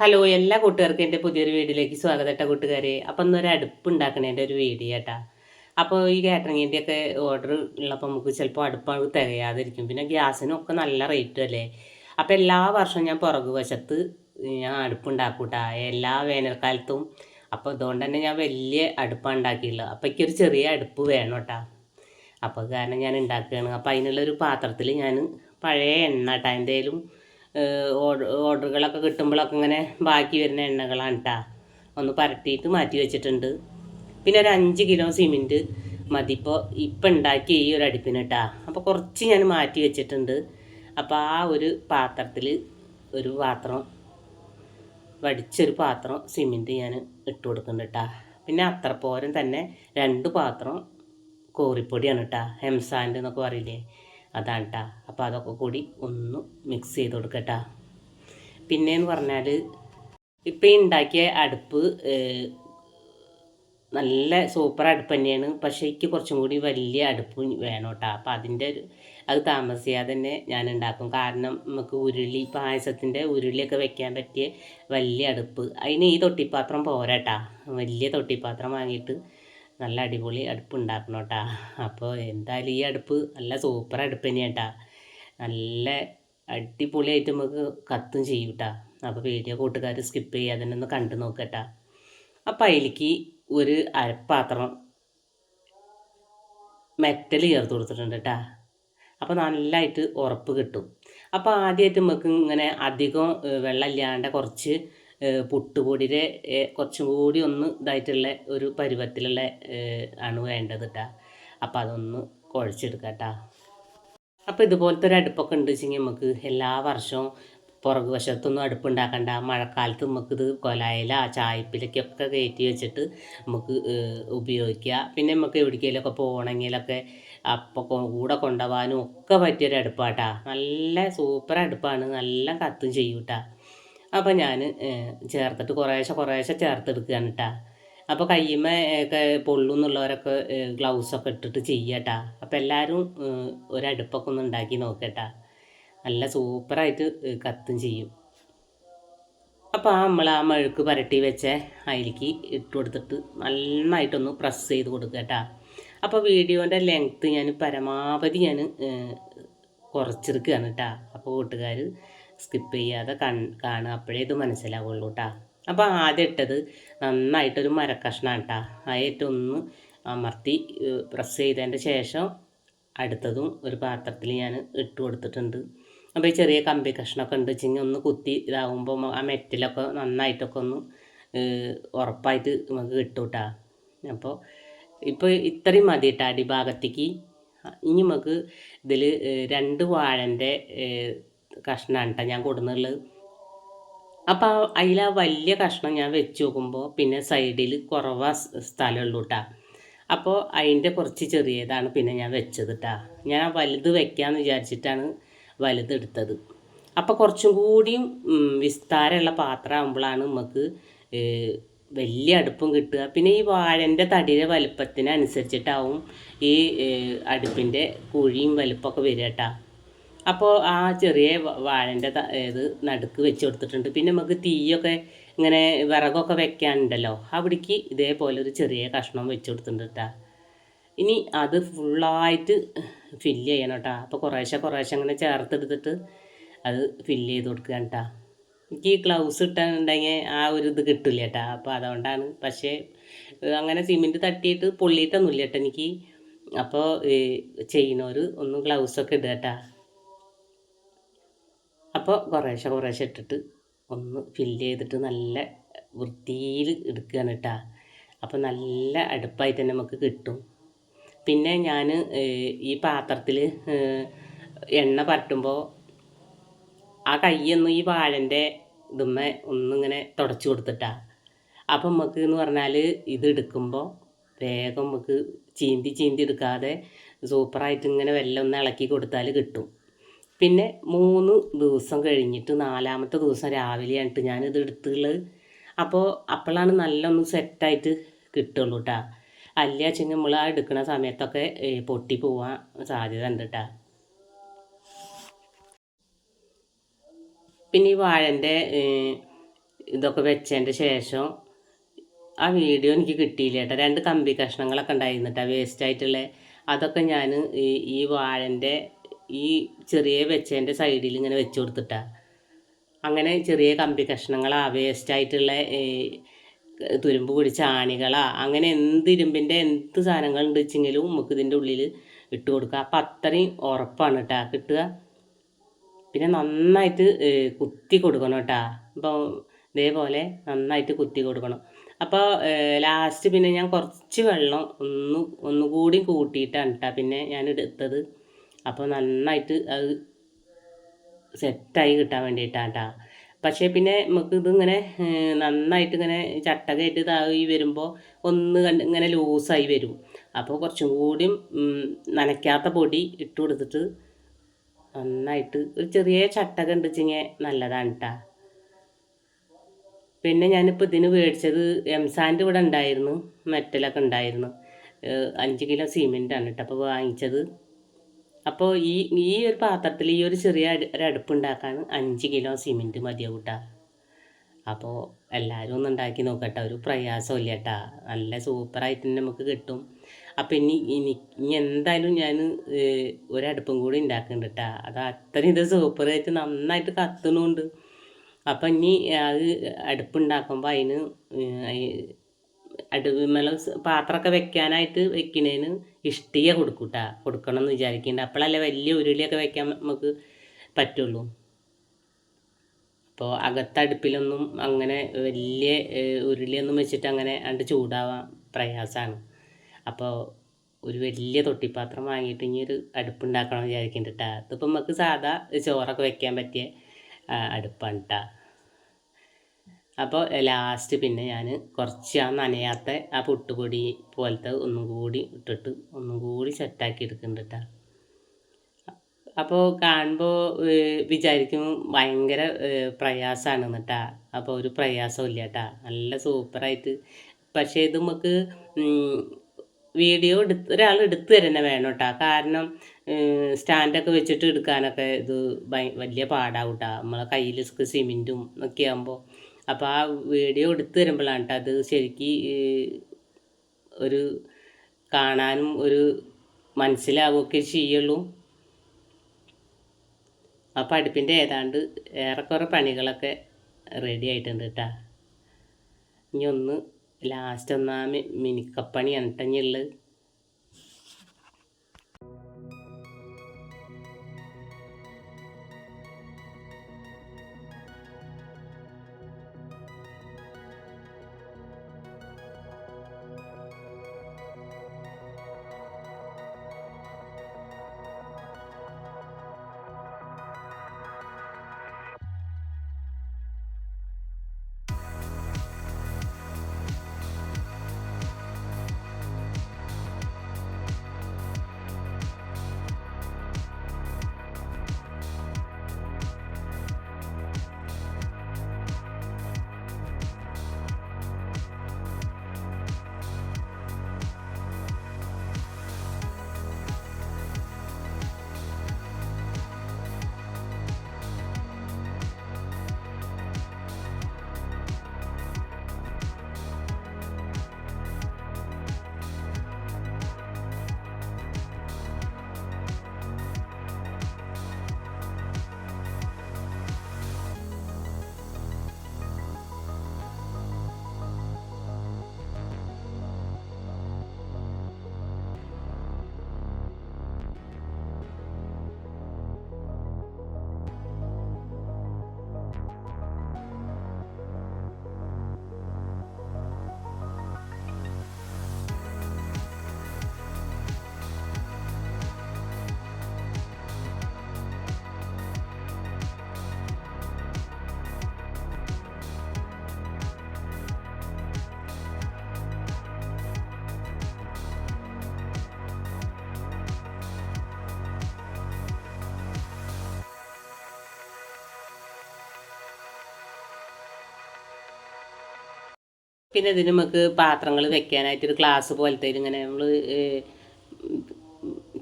Hello എല്ലാ കൂട്ടുകാർക്കും എന്റെ പുതിയൊരു വീഡിയോയിലേക്ക് സ്വാഗതം കേട്ടോ കൂട്ടുകാരെ. അപ്പം ഇന്നൊരു അടുപ്പ് ഉണ്ടാക്കണേന്റെ ഒരു വീഡിയോ കേട്ടാ അപ്പോൾ ഈ കാറ്ററിങ്ങിന്റെ ഒക്കെ ഓർഡർ ഉള്ളപ്പോൾ നമുക്ക് ചിലപ്പോൾ അടുപ്പ് തികയാതിരിക്കും. പിന്നെ ഒക്കെ നല്ല റേറ്റും അല്ലേ? അപ്പോൾ എല്ലാ വർഷവും ഞാൻ പുറകു വശത്ത് ഞാൻ അടുപ്പുണ്ടാക്കൂട്ടാ. എല്ലാ വേനൽക്കാലത്തും. അപ്പോൾ അതുകൊണ്ട് തന്നെ ഞാൻ വലിയ അടുപ്പാണ് ഉണ്ടാക്കിയിട്ടുള്ളത്. അപ്പോൾ എനിക്കൊരു ചെറിയ അടുപ്പ് വേണം കേട്ടാ അപ്പോൾ കാരണം ഞാൻ ഉണ്ടാക്കുകയാണ്. അപ്പോൾ അതിനുള്ളൊരു പാത്രത്തിൽ ഞാൻ പഴയ എണ്ണ കേട്ടോ എന്തേലും ഓർഡറുകളൊക്കെ കിട്ടുമ്പോഴൊക്കെ ഇങ്ങനെ ബാക്കി വരുന്ന എണ്ണകളാണ് കേട്ടോ ഒന്ന് പരട്ടിയിട്ട് മാറ്റി വെച്ചിട്ടുണ്ട്. പിന്നെ ഒരു അഞ്ച് കിലോ സിമെന്റ് മതി. ഇപ്പോൾ ഇപ്പം ഉണ്ടാക്കിയ ഈ ഒരു അടുപ്പിന് കേട്ടോ അപ്പോൾ കുറച്ച് ഞാൻ മാറ്റി വെച്ചിട്ടുണ്ട്. അപ്പോൾ ആ ഒരു പാത്രത്തിൽ ഒരു പാത്രം വടിച്ചൊരു പാത്രം സിമെന്റ് ഞാൻ ഇട്ട് കൊടുക്കുന്നുണ്ട് കേട്ടോ പിന്നെ അത്ര പോരം തന്നെ രണ്ട് പാത്രം കോറിപ്പൊടിയാണ് കേട്ടോ ഹെംസാൻഡ് എന്നൊക്കെ പറയില്ലേ. അതാണ് കേട്ടോ അപ്പോൾ അതൊക്കെ കൂടി ഒന്ന് മിക്സ് ചെയ്ത് കൊടുക്കട്ടാ. പിന്നെയെന്ന് പറഞ്ഞാൽ ഇപ്പം ഉണ്ടാക്കിയ അടുപ്പ് നല്ല സൂപ്പർ അടുപ്പ് തന്നെയാണ്. പക്ഷേ എനിക്ക് കുറച്ചും കൂടി വലിയ അടുപ്പ് വേണം കേട്ടോ അപ്പോൾ അതിന്റെ ഒരു അത് താമസിയാതെ തന്നെ ഞാൻ ഉണ്ടാക്കും കാരണം നമുക്ക് ഉരുളി പായസത്തിന്റെ ഉരുളിയൊക്കെ വെക്കാൻ പറ്റിയ വലിയ അടുപ്പ്. അതിന് ഈ തൊട്ടിപ്പാത്രം പോരാട്ടാ. വലിയ തൊട്ടിപ്പാത്രം വാങ്ങിയിട്ട് നല്ല അടിപൊളി അടുപ്പ് ഉണ്ടാക്കണം കേട്ടാ അപ്പോൾ എന്തായാലും ഈ അടുപ്പ് നല്ല സൂപ്പർ അടുപ്പ് തന്നെയാണ് കേട്ടാ നല്ല അടിപൊളിയായിട്ട് നമുക്ക് കത്തും ചെയ്യും കേട്ടാ അപ്പോൾ വീഡിയോ കൂട്ടുകാർ സ്കിപ്പ് ചെയ്യാതെ തന്നെ ഒന്ന് കണ്ടു നോക്കട്ട. അപ്പം അതിലേക്ക് ഒരു അരപ്പാത്രം മെറ്റൽ ചേർത്ത് കൊടുത്തിട്ടുണ്ട് കേട്ടാ അപ്പോൾ നല്ലതായിട്ട് ഉറപ്പ് കിട്ടും. അപ്പോൾ ആദ്യമായിട്ട് നമുക്ക് ഇങ്ങനെ അധികം വെള്ളം ഇല്ലാണ്ട് കുറച്ച് പുട്ടുപൊടിയുടെ കുറച്ചും കൂടി ഒന്ന് ഇതായിട്ടുള്ള ഒരു പരുവത്തിലുള്ള ആണ് വേണ്ടത് കേട്ടോ അപ്പോൾ അതൊന്ന് കുഴച്ചെടുക്കാം കേട്ടോ അപ്പോൾ ഇതുപോലത്തെ ഒരു അടുപ്പൊക്കെ ഉണ്ട് വെച്ചെങ്കിൽ നമുക്ക് എല്ലാ വർഷവും പുറകു വശത്തൊന്നും അടുപ്പുണ്ടാക്കണ്ട. മഴക്കാലത്ത് നമുക്കിത് കൊലായില ചായപ്പിലേക്കൊക്കെ കയറ്റി വെച്ചിട്ട് നമുക്ക് ഉപയോഗിക്കുക പിന്നെ നമുക്ക് എവിടേക്കെങ്കിലുമൊക്കെ പോകണമെങ്കിലൊക്കെ അപ്പോൾ കൂടെ കൊണ്ടുപോകാനും ഒക്കെ പറ്റിയൊരു അടുപ്പാട്ടാ നല്ല സൂപ്പർ അടുപ്പാണ്. നല്ല കത്തും ചെയ്യും കേട്ടോ അപ്പോൾ ഞാൻ ചേർത്തിട്ട് കുറേശ്ശെ കുറേശ്ശെ ചേർത്തെടുക്കുകയാണ് കേട്ടോ അപ്പോൾ കയ്യുമ്മേ ഒക്കെ പൊള്ളുന്നുള്ളവരൊക്കെ ഗ്ലൗസൊക്കെ ഇട്ടിട്ട് ചെയ്യട്ടാ അപ്പോൾ എല്ലാവരും ഒരടുപ്പൊക്കെ ഒന്ന് ഉണ്ടാക്കി നോക്കട്ടാ നല്ല സൂപ്പറായിട്ട് കത്തും ചെയ്യും. അപ്പോൾ ആ നമ്മൾ ആ മെഴുക്ക് പരട്ടി വെച്ച അതിലേക്ക് ഇട്ട് കൊടുത്തിട്ട് നന്നായിട്ടൊന്ന് പ്രസ് ചെയ്ത് കൊടുക്കുക കേട്ടോ അപ്പോൾ വീഡിയോന്റെ ലെങ്ത്ത് ഞാൻ പരമാവധി ഞാൻ കുറച്ചെടുക്കുകയാണ് കേട്ടോ അപ്പോൾ കൂട്ടുകാർ സ്കിപ്പ് ചെയ്യാതെ കാണുക. അപ്പോഴേ ഇത് മനസ്സിലാവുള്ളൂ കേട്ടോ അപ്പോൾ ആദ്യം ഇട്ടത് നന്നായിട്ടൊരു മരക്കഷ്ണമാണ് കേട്ടോ ആയിട്ടൊന്ന് അമർത്തി പ്രസ് ചെയ്തതിന്റെ ശേഷം അടുത്തതും ഒരു പാത്രത്തിൽ ഞാൻ ഇട്ട് കൊടുത്തിട്ടുണ്ട്. അപ്പോൾ ഈ ചെറിയ കമ്പി കഷ്ണമൊക്കെ ഉണ്ട്. വെച്ചെങ്കിൽ ഒന്ന് കുത്തി ഇതാകുമ്പോൾ ആ മെറ്റിലൊക്കെ നന്നായിട്ടൊക്കെ ഒന്ന് ഉറപ്പായിട്ട് നമുക്ക് കിട്ടും കേട്ടോ അപ്പോൾ ഇപ്പോൾ ഇത്രയും മതി കേട്ടോ അടിഭാഗത്തേക്ക്. ഇനി നമുക്ക് ഇതിൽ രണ്ട് വാഴന്റെ കഷ്ണമാണ് കേട്ടോ ഞാൻ കൊടുന്നുള്ളത് അപ്പോൾ അതിൽ ആ വലിയ കഷ്ണം ഞാൻ വെച്ച് നോക്കുമ്പോൾ പിന്നെ സൈഡിൽ കുറവാ സ്ഥലമുള്ളൂ കേട്ടോ അപ്പോൾ അതിന്റെ കുറച്ച് ചെറിയതാണ് പിന്നെ ഞാൻ വെച്ചത് കേട്ടോ ഞാൻ വലുത് വെക്കാമെന്ന് വിചാരിച്ചിട്ടാണ് വലുത് എടുത്തത്. അപ്പോൾ കുറച്ചും കൂടിയും വിസ്താരമുള്ള പാത്രം ആകുമ്പോഴാണ് നമുക്ക് വലിയ അടുപ്പും കിട്ടുക. പിന്നെ ഈ വാഴന്റെ തടിയുടെ വലുപ്പത്തിനനുസരിച്ചിട്ടാവും ഈ അടുപ്പിന്റെ കുഴിയും വലുപ്പമൊക്കെ വരിക കേട്ടോ അപ്പോൾ ആ ചെറിയ വാഴന്റെ ഇത് നടുക്ക് വെച്ച് കൊടുത്തിട്ടുണ്ട്. പിന്നെ നമുക്ക് തീയൊക്കെ ഇങ്ങനെ വിറകൊക്കെ വെക്കാനുണ്ടല്ലോ. അവിടേക്ക് ഇതേപോലെ ഒരു ചെറിയ കഷ്ണം വെച്ച് കൊടുത്തിട്ടുണ്ട് ഇനി അത് ഫുള്ളായിട്ട് ഫില്ല് ചെയ്യണം കേട്ടോ അപ്പോൾ കുറേശ്ശെ കുറേശ്ശെ അങ്ങനെ ചേർത്തെടുത്തിട്ട് അത് ഫില്ല് ചെയ്ത് കൊടുക്കുക കേട്ടോ എനിക്ക് ഗ്ലൗസ് ഇട്ടാനുണ്ടെങ്കിൽ ആ ഒരു ഇത് കിട്ടില്ല കേട്ടോ അപ്പോൾ അതുകൊണ്ടാണ്. പക്ഷേ അങ്ങനെ സിമെന്റ് തട്ടിയിട്ട് പൊള്ളിയിട്ടൊന്നുമില്ല കേട്ടോ എനിക്ക്. അപ്പോൾ ചെയ്യുന്നവർ ഒന്ന് ഗ്ലൗസൊക്കെ ഇടുക കേട്ടോ അപ്പോൾ കുറേശ്ശെ കുറേശ്ശെ ഇട്ടിട്ട് ഒന്ന് ഫില്ല് ചെയ്തിട്ട് നല്ല വൃത്തിയിൽ എടുക്കുകയാണ് കേട്ടോ. അപ്പോൾ നല്ല അടുപ്പായി തന്നെ നമുക്ക് കിട്ടും. പിന്നെ ഞാൻ ഈ പാത്രത്തിൽ എണ്ണ പരട്ടുമ്പോൾ ആ കൈയൊന്നും ഈ വാഴന്റെ ഇതുമ്മ ഒന്നിങ്ങനെ തുടച്ചു കൊടുത്തിട്ടാ. അപ്പം നമുക്ക് എന്ന് പറഞ്ഞാൽ ഇത് എടുക്കുമ്പോൾ വേഗം നമുക്ക് ചീന്തി ചീന്തി എടുക്കാതെ സൂപ്പറായിട്ട് ഇങ്ങനെ വെല്ലം ഒന്ന് ഇളക്കി കൊടുത്താൽ കിട്ടും. പിന്നെ മൂന്ന് ദിവസം കഴിഞ്ഞിട്ട് നാലാമത്തെ ദിവസം രാവിലെയായിട്ട് ഞാനിത് എടുത്തുള്ളത്. അപ്പോൾ അപ്പോഴാണ് നല്ല ഒന്ന് സെറ്റായിട്ട് കിട്ടുള്ളൂ കേട്ടോ അല്ല വെച്ചെങ്കിൽ നമ്മൾ ആ എടുക്കുന്ന സമയത്തൊക്കെ പൊട്ടി പോവാൻ സാധ്യത ഉണ്ട് കേട്ടോ പിന്നെ ഈ വാഴന്റെ ഇതൊക്കെ വെച്ചതിന്റെ ശേഷം ആ വീഡിയോ എനിക്ക് കിട്ടിയില്ല കേട്ടോ രണ്ട് കമ്പി കഷ്ണങ്ങളൊക്കെ ഉണ്ടായിരുന്നു കേട്ടോ വേസ്റ്റായിട്ടുള്ള. അതൊക്കെ ഞാൻ ഈ വാഴന്റെ ഈ ചെറിയ വെച്ചതിന്റെ സൈഡിൽ ഇങ്ങനെ വെച്ച് കൊടുത്തിട്ടാ. അങ്ങനെ ചെറിയ കമ്പി കഷ്ണങ്ങളാ വേസ്റ്റായിട്ടുള്ള തുരുമ്പ് പിടിച്ച ആണികളാ. അങ്ങനെ എന്ത് ഇരുമ്പിന്റെ എന്ത് സാധനങ്ങളുണ്ട് വെച്ചെങ്കിലും നമുക്ക് ഇതിന്റെ ഉള്ളിൽ ഇട്ട് കൊടുക്കുക. അപ്പം അത്രയും ഉറപ്പാണ് കേട്ടോ കിട്ടുക. പിന്നെ നന്നായിട്ട് കുത്തി കൊടുക്കണം കേട്ടോ അപ്പോൾ ഇതേപോലെ നന്നായിട്ട് കുത്തി കൊടുക്കണം. അപ്പോൾ ലാസ്റ്റ് പിന്നെ ഞാൻ കുറച്ച് വെള്ളം ഒന്ന് ഒന്നുകൂടി കൂട്ടിയിട്ടാണ് കേട്ടോ പിന്നെ ഞാൻ എടുത്തത്. അപ്പോൾ നന്നായിട്ട് അത് സെറ്റായി കിട്ടാൻ വേണ്ടിയിട്ടാണ് കേട്ടോ പക്ഷേ പിന്നെ നമുക്ക് ഇതിങ്ങനെ നന്നായിട്ട് ഇങ്ങനെ ചട്ടകയായിട്ട് ഇതായി വരുമ്പോൾ ഒന്ന് കണ്ട് ഇങ്ങനെ ലൂസായി വരും. അപ്പോൾ കുറച്ചും കൂടിയും നനയ്ക്കാത്ത പൊടി ഇട്ട് കൊടുത്തിട്ട് നന്നായിട്ട് ഒരു ചെറിയ ചട്ടക ഉണ്ട് വെച്ചിങ്ങനെ നല്ലതാണ് കേട്ടോ പിന്നെ ഞാനിപ്പോൾ ഇതിന് മേടിച്ചത് എംസാന്റെ ഇവിടെ ഉണ്ടായിരുന്നു മെറ്റലൊക്കെ ഉണ്ടായിരുന്നു. അഞ്ച് കിലോ സിമെന്റാണ് കേട്ടോ അപ്പോൾ വാങ്ങിച്ചത്. അപ്പോൾ ഈ ഈ ഒരു പാത്രത്തിൽ ഈ ഒരു ചെറിയ ഒരു അടുപ്പ് ഉണ്ടാക്കാൻ അഞ്ച് കിലോ സിമെന്റ് മതിയാവും കേട്ടോ അപ്പോൾ എല്ലാവരും ഒന്ന് ഉണ്ടാക്കി നോക്കട്ടെ. ഒരു പ്രയാസമില്ല കേട്ടാ നല്ല സൂപ്പറായിട്ട് തന്നെ നമുക്ക് കിട്ടും. അപ്പം ഇനി ഇനി ഇനി എന്തായാലും ഞാൻ ഒരടുപ്പും കൂടി ഉണ്ടാക്കുന്നുണ്ട് കേട്ടാ അത് അത്രയും ഇത് സൂപ്പറായിട്ട് നന്നായിട്ട് കത്തണുണ്ട്. അപ്പം ഇനി അത് അടുപ്പുണ്ടാക്കുമ്പോൾ അതിന് അടുപ്പ് മേലെ പാത്രമൊക്കെ വെക്കാനായിട്ട് വെക്കണേന് ഇഷ്ടിക കൊടുക്കൂട്ടാ. കൊടുക്കണം എന്ന് വിചാരിക്കുന്നുണ്ട് അപ്പോഴല്ലേ വലിയ ഉരുളിയൊക്കെ വെക്കാൻ നമുക്ക് പറ്റുള്ളൂ. അപ്പോൾ അകത്തടുപ്പിലൊന്നും അങ്ങനെ വലിയ ഉരുളിയൊന്നും വെച്ചിട്ട് അങ്ങനെ അണ്ട് ചൂടാവാൻ പ്രയാസമാണ് അപ്പോൾ ഒരു വലിയ തൊട്ടിപ്പാത്രം വാങ്ങിയിട്ട് ഇനി ഒരു അടുപ്പുണ്ടാക്കണം വിചാരിക്കുന്നുണ്ട് കേട്ടോ അതിപ്പോൾ നമുക്ക് സാധാ ചോറൊക്കെ വെക്കാൻ പറ്റിയ അടുപ്പാണ് കേട്ടോ അപ്പോൾ ലാസ്റ്റ് പിന്നെ ഞാൻ കുറച്ച് ആ നനയാത്ത ആ പുട്ടുപൊടി പോലത്തെ ഒന്നും കൂടി ഇട്ടിട്ട് ഒന്നും കൂടി സെറ്റാക്കി എടുക്കുന്നുണ്ട് അപ്പോൾ കാണുമ്പോൾ വിചാരിക്കും ഭയങ്കര പ്രയാസമാണ് എന്നിട്ടാ അപ്പോൾ ഒരു പ്രയാസമില്ല കേട്ടാ നല്ല സൂപ്പറായിട്ട് പക്ഷേ ഇത് നമുക്ക് വീഡിയോ എടുത്ത് ഒരാൾ എടുത്തു തന്നെ വേണം കേട്ടോ കാരണം സ്റ്റാൻഡൊക്കെ വെച്ചിട്ട് എടുക്കാനൊക്കെ ഇത് വലിയ പാടാവും കേട്ടോ നമ്മളെ കയ്യിൽ സിമെന്റും ഒക്കെ ആകുമ്പോൾ അപ്പോൾ ആ വീഡിയോ എടുത്തു തരുമ്പോഴാണ് കേട്ടോ അത് ശരിക്ക് ഒരു കാണാനും ഒരു മനസ്സിലാവുകയൊക്കെ ചെയ്യുള്ളൂ. അപ്പോൾ അടുപ്പിന്റെ ഏതാണ്ട് ഏറെക്കുറെ പണികളൊക്കെ റെഡി ആയിട്ടുണ്ട് കേട്ടോ ഇനി ഒന്ന് ലാസ്റ്റ് ഒന്ന് മിനിക്കപ്പണി ഉള്ളത് കേട്ടോ ഇനി പിന്നെ ഇതിന് നമുക്ക് പാത്രങ്ങൾ വെക്കാനായിട്ടൊരു ഗ്ലാസ് പോലത്തെ ഇങ്ങനെ നമ്മൾ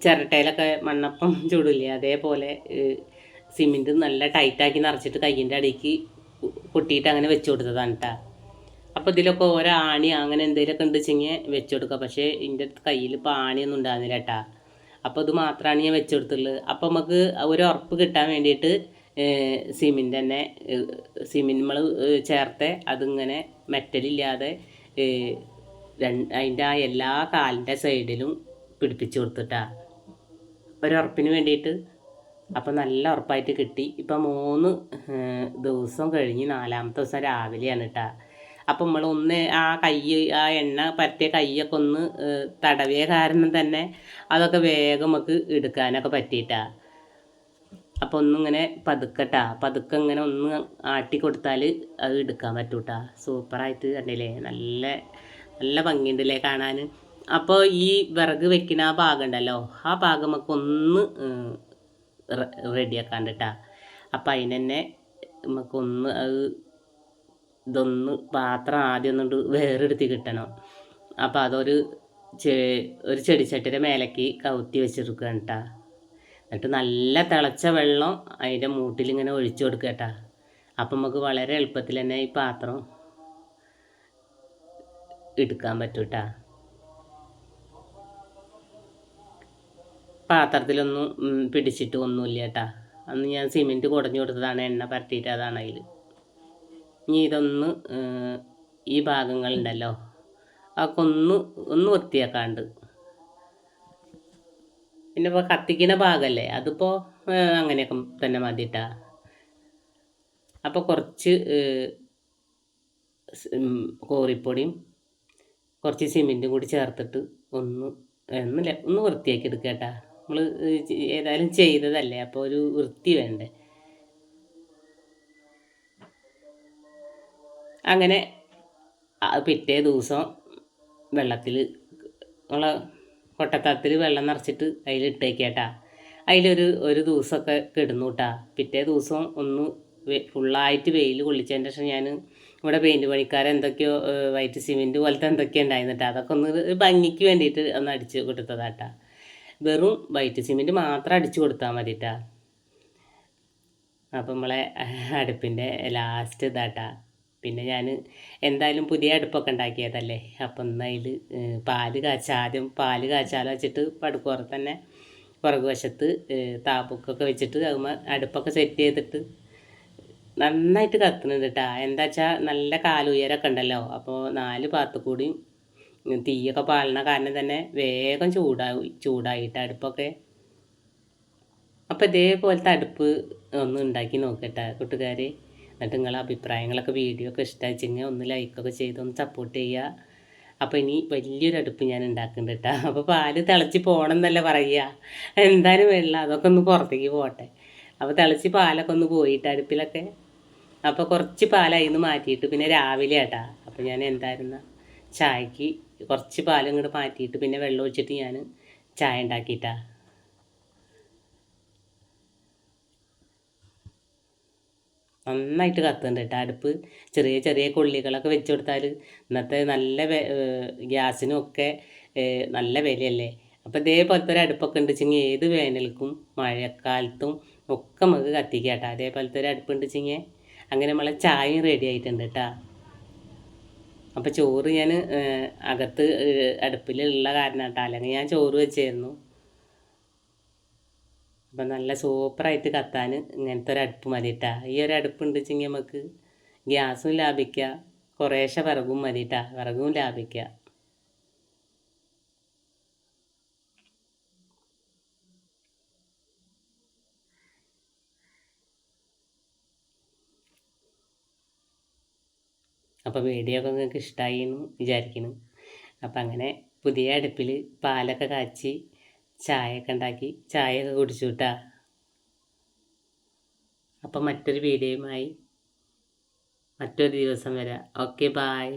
ചിരട്ടയിലൊക്കെ മണ്ണപ്പം ചൂടില്ലേ അതേപോലെ സിമെന്റ് നല്ല ടൈറ്റാക്കി നിറച്ചിട്ട് കയ്യിന്റെ അടിക്ക് പൊട്ടിയിട്ട് അങ്ങനെ വെച്ച് കൊടുത്തതാണ് കേട്ടോ അപ്പോൾ ഇതിലൊക്കെ ഓരോ ആണി അങ്ങനെ എന്തെങ്കിലുമൊക്കെ ഉണ്ട് വെച്ചെങ്കിൽ വെച്ച് കൊടുക്കുക പക്ഷേ എന്റെ കയ്യിൽ ഇപ്പോൾ ആണിയൊന്നും ഉണ്ടാകുന്നില്ല കേട്ടാ അപ്പോൾ ഇത് മാത്രമാണ് ഞാൻ വെച്ച് കൊടുത്തുള്ളത് അപ്പോൾ നമുക്ക് ഒരു ഉറപ്പ് കിട്ടാൻ വേണ്ടിയിട്ട് സിമെന്റ് തന്നെ സിമെന്റ് നമ്മൾ ചേർത്ത് അതിങ്ങനെ മെറ്റലില്ലാതെ അതിന്റെ ആ എല്ലാ കാലിന്റെ സൈഡിലും പിടിപ്പിച്ച് കൊടുത്തിട്ടാ. ഒരുറപ്പിന് വേണ്ടിയിട്ട്. അപ്പം നല്ല ഉറപ്പായിട്ട് കിട്ടി. ഇപ്പം മൂന്ന് ദിവസം കഴിഞ്ഞ് നാലാമത്തെ ദിവസം രാവിലെയാണ് കേട്ടോ അപ്പം നമ്മൾ ഒന്ന് ആ കൈ ആ എണ്ണ പറ്റിയ കൈയൊക്കെ ഒന്ന് തടവിയ കാരണം തന്നെ അതൊക്കെ വേഗം നമുക്ക് എടുക്കാനൊക്കെ പറ്റിയിട്ടാ. അപ്പോൾ ഒന്നിങ്ങനെ പതുക്കട്ടാ. പതുക്കെ ഇങ്ങനെ ഒന്ന് ആട്ടി കൊടുത്താൽ അത് എടുക്കാൻ പറ്റൂട്ടാ. സൂപ്പറായിട്ട് കണ്ടില്ലേ? നല്ല നല്ല ഭംഗിയുണ്ടല്ലേ കാണാൻ അപ്പോൾ ഈ വിറക് വെക്കുന്ന ആ ഭാഗം ഉണ്ടല്ലോ. ആ ഭാഗം നമുക്ക് ഒന്ന് റെഡിയാക്കാണ്ട് കേട്ടാ അപ്പം അതിന് തന്നെ നമുക്കൊന്ന് അത് ഇതൊന്ന് പാത്രം ആദ്യം ഒന്നുകൊണ്ട് വേറെടുത്ത് കിട്ടണം. അപ്പോൾ അതൊരു ചെ ഒരു ചെടിച്ചട്ടിയുടെ മേലേക്ക് കവുത്തി വെച്ചെടുക്കുക കേട്ടാ എന്നിട്ട് നല്ല തിളച്ച വെള്ളം അതിന്റെ മൂട്ടിലിങ്ങനെ ഒഴിച്ചു കൊടുക്കുക കേട്ടാ. അപ്പം നമുക്ക് വളരെ എളുപ്പത്തിൽ തന്നെ ഈ പാത്രം എടുക്കാൻ പറ്റും കേട്ടാ. പാത്രത്തിലൊന്നും പിടിച്ചിട്ട് ഒന്നുമില്ല കേട്ടാ. അന്ന് ഞാൻ സിമെന്റ് കുടഞ്ഞു കൊടുത്തതാണ് എണ്ണ പരത്തിയിട്ട് അതാണ് അതിൽ. ഇനി ഇതൊന്ന് ഈ ഭാഗങ്ങളുണ്ടല്ലോ അതൊക്കെ ഒന്ന് ഒന്ന് വൃത്തിയാക്കാണ്ട് പിന്നെ ഇപ്പോൾ കത്തിക്കുന്ന ഭാഗമല്ലേ അതിപ്പോൾ അങ്ങനെയൊക്കെ തന്നെ മതിട്ടാ അപ്പോൾ കുറച്ച് കോറിപ്പൊടിയും കുറച്ച് സിമെന്റും കൂടി ചേർത്തിട്ട് ഒന്ന് ഒന്നില്ല ഒന്ന് വൃത്തിയാക്കി എടുക്കുക കേട്ടാ. നമ്മൾ ഏതായാലും ചെയ്തതല്ലേ അപ്പോൾ ഒരു വൃത്തി വേണ്ടേ? അങ്ങനെ പിറ്റേ ദിവസം വെള്ളത്തിൽ നമ്മളെ കൊട്ടത്തത്തിൽ വെള്ളം നിറച്ചിട്ട് അതിൽ ഇട്ടേക്കേട്ടാ അതിലൊരു ഒരു ദിവസമൊക്കെ കിടന്നു കേട്ടാ പിറ്റേ ദിവസം ഒന്ന് ഫുള്ളായിട്ട് വെയിൽ കൊള്ളിച്ചതിന്റെ ശേഷം ഞാൻ ഇവിടെ പെയിന്റ് പണിക്കാരെന്തൊക്കെയോ വൈറ്റ് സിമെന്റ് പോലത്തെ എന്തൊക്കെയോ ഉണ്ടായിരുന്നിട്ട്. അതൊക്കെ ഒന്ന് ഭംഗിക്ക് വേണ്ടിയിട്ട് ഒന്ന് അടിച്ച് കൊടുത്തതാട്ടാ. വെറും വൈറ്റ് സിമെന്റ് മാത്രം അടിച്ചു കൊടുത്താൽ മതിട്ടാ. അപ്പം നമ്മളെ അടുപ്പിന്റെ ലാസ്റ്റ് ഇതാട്ടാ. പിന്നെ ഞാൻ എന്തായാലും പുതിയ അടുപ്പൊക്കെ ഉണ്ടാക്കിയതല്ലേ. അപ്പം ഒന്ന് അതിൽ പാൽ കാച്ച ആദ്യം പാൽ കാച്ചാലോ വെച്ചിട്ട് പടുക്കുറ തന്നെ പുറകു വശത്ത് താപ്പൊക്കെ വെച്ചിട്ട് അതുമ്പോൾ അടുപ്പൊക്കെ സെറ്റ് ചെയ്തിട്ട് നന്നായിട്ട് കത്തുന്നുണ്ട് കേട്ടോ എന്താ വെച്ചാൽ നല്ല കാലുയരൊക്കെ ഉണ്ടല്ലോ. അപ്പോൾ നാല് ഭാഗത്ത് കൂടിയും തീയൊക്കെ പാലണ കാരണം തന്നെ വേഗം ചൂടായി ചൂടായിട്ട് അടുപ്പൊക്കെ. അപ്പോൾ ഇതേപോലത്തെ അടുപ്പ് ഒന്ന് ഉണ്ടാക്കി നോക്കട്ടെ കൂട്ടുകാർ എന്നിട്ട് നിങ്ങളെ അഭിപ്രായങ്ങളൊക്കെ വീഡിയോ ഒക്കെ ഇഷ്ടമായിച്ചെങ്കിൽ ഒന്ന് ലൈക്കൊക്കെ ചെയ്ത് ഒന്ന് സപ്പോർട്ട് ചെയ്യുക. അപ്പോൾ ഇനി വലിയൊരു അടുപ്പ് ഞാൻ ഉണ്ടാക്കുന്നുണ്ട് കേട്ടോ അപ്പോൾ പാൽ തിളച്ച് പോകണം എന്നല്ല പറയുക എന്തായാലും വെള്ളം അതൊക്കെ ഒന്ന് പുറത്തേക്ക് പോട്ടെ. അപ്പോൾ തിളച്ച് പാലൊക്കെ ഒന്ന് പോയിട്ട് അടുപ്പിലൊക്കെ. അപ്പോൾ കുറച്ച് പാലായി നിന്ന് മാറ്റിയിട്ട് പിന്നെ രാവിലെ ആട്ടാ. അപ്പോൾ ഞാൻ എന്തായിരുന്ന ചായക്ക് കുറച്ച് പാലും ഇങ്ങോട്ട് മാറ്റിയിട്ട് പിന്നെ വെള്ളം ഒഴിച്ചിട്ട് ഞാൻ ചായ ഉണ്ടാക്കിയിട്ടാ നന്നായിട്ട് കത്തുന്നുണ്ട് കേട്ടോ. അടുപ്പ് ചെറിയ ചെറിയ കൊള്ളികളൊക്കെ വെച്ച് കൊടുത്താൽ ഇന്നത്തെ നല്ല ഗ്യാസിനും ഒക്കെ നല്ല വിലയല്ലേ? അപ്പോൾ ഇതേപോലത്തെ ഒരു അടുപ്പൊക്കെ ഉണ്ട് വെച്ചെങ്കിൽ ഏത് വേനൽക്കും മഴക്കാലത്തും ഒക്കെ നമുക്ക് കത്തിക്കാം കേട്ടോ. അതേപോലത്തെ ഒരു അടുപ്പുണ്ട് വെച്ചെങ്കിൽ അങ്ങനെ നമ്മളെ ചായയും റെഡി ആയിട്ടുണ്ട് കേട്ടോ. അപ്പോൾ ചോറ് ഞാൻ അകത്ത് അടുപ്പിലുള്ള കാരണം കേട്ടോ അല്ലെങ്കിൽ ഞാൻ ചോറ് വെച്ചായിരുന്നു അപ്പം നല്ല സൂപ്പറായിട്ട് കത്താൻ ഇങ്ങനത്തെ ഒരു അടുപ്പ് മതി കേട്ടോ ഈ ഒരു അടുപ്പ് ഉണ്ടെച്ചെങ്കിൽ നമുക്ക് ഗ്യാസും ലാഭിക്കുക കുറേശ്ശെ വിറകും മതി കേട്ടോ വിറകും ലാഭിക്കുക അപ്പോൾ വീഡിയോ ഒക്കെ നിങ്ങൾക്ക് ഇഷ്ടമായി എന്ന് വിചാരിക്കുന്നു. അപ്പം അങ്ങനെ പുതിയ അടുപ്പിൽ പാലൊക്കെ കാച്ചി ചായയൊക്കെ ഉണ്ടാക്കി ചായയൊക്കെ കുടിച്ചു കിട്ടാ അപ്പം മറ്റൊരു വീഡിയോയുമായി മറ്റൊരു ദിവസം വരാം. Okay bye